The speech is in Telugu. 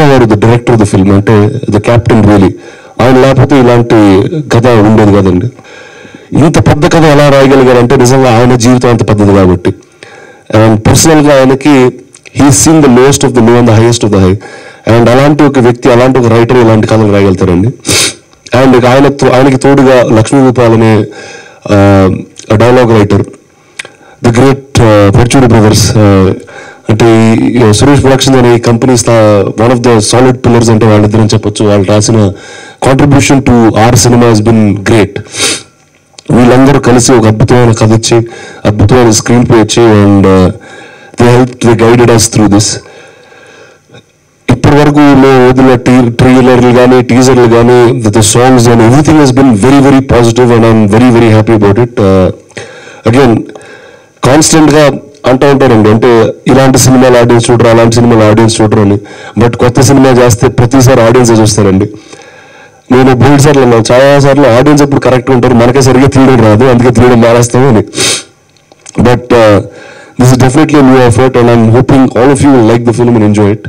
Raja the director of the film అంటే ద క్యాప్టెన్ రియలీ ఆయన లేకపోతే ఇలాంటి కథ ఉండేది కదండి. ఇంత పెద్ద కథ ఎలా రాయగలిగారంటే నిజంగా ఆయన జీవితం అంత పెద్దది కాబట్టి. అండ్ పర్సనల్గా ఆయనకి he seen the lowest of the low and the highest of the high and అలాంటి ఒక వ్యక్తి అలాంటి ఒక రైటర్ ఇలాంటి కథలు రాయగలుగుతారండి. అండ్ ఆయన ఆయనకి తోడుగా లక్ష్మీ గోపాల్ అనే dialogue writer the great Paruchuri brothers అంటే ఈ సురేష్ ప్రొడక్షన్ అనే company one of the solid pillars అంటే వాళ్ళిద్దరని చెప్పొచ్చు. వాళ్ళు రాసిన contribution to our cinema has been great వీళ్ళందరూ కలిసి ఒక అద్భుతమైన కథ ఇచ్చి అద్భుతమైన స్క్రీన్ ప్లే ఇచ్చి and they help they guided us through this ఇప్పటి వరకు మేము వదిలిన టీ ట్రైలర్లు కానీ టీజర్లు కానీ ద సాంగ్స్ కానీ everything has been very very positive and I'm very very happy about it again కాన్స్టెంట్గా అంటూ ఉంటారండి అంటే ఇలాంటి సినిమాలు ఆడియన్స్ చూడరు అలాంటి సినిమాలు ఆడియన్స్ చూడరు అని. బట్ కొత్త సినిమా చేస్తే ప్రతిసారి ఆడియన్స్ చూస్తారండి. నేను బోల్డ్ సార్లు అన్నాను చాలా సార్లు ఆడియన్స్ ఎప్పుడు కరెక్ట్గా ఉంటారు మనకే సరిగ్గా తీయడం రాదు అందుకే తీయడం మానేస్తాము అని. But this is definitely new effort and I'm hoping all of you like the film and enjoy it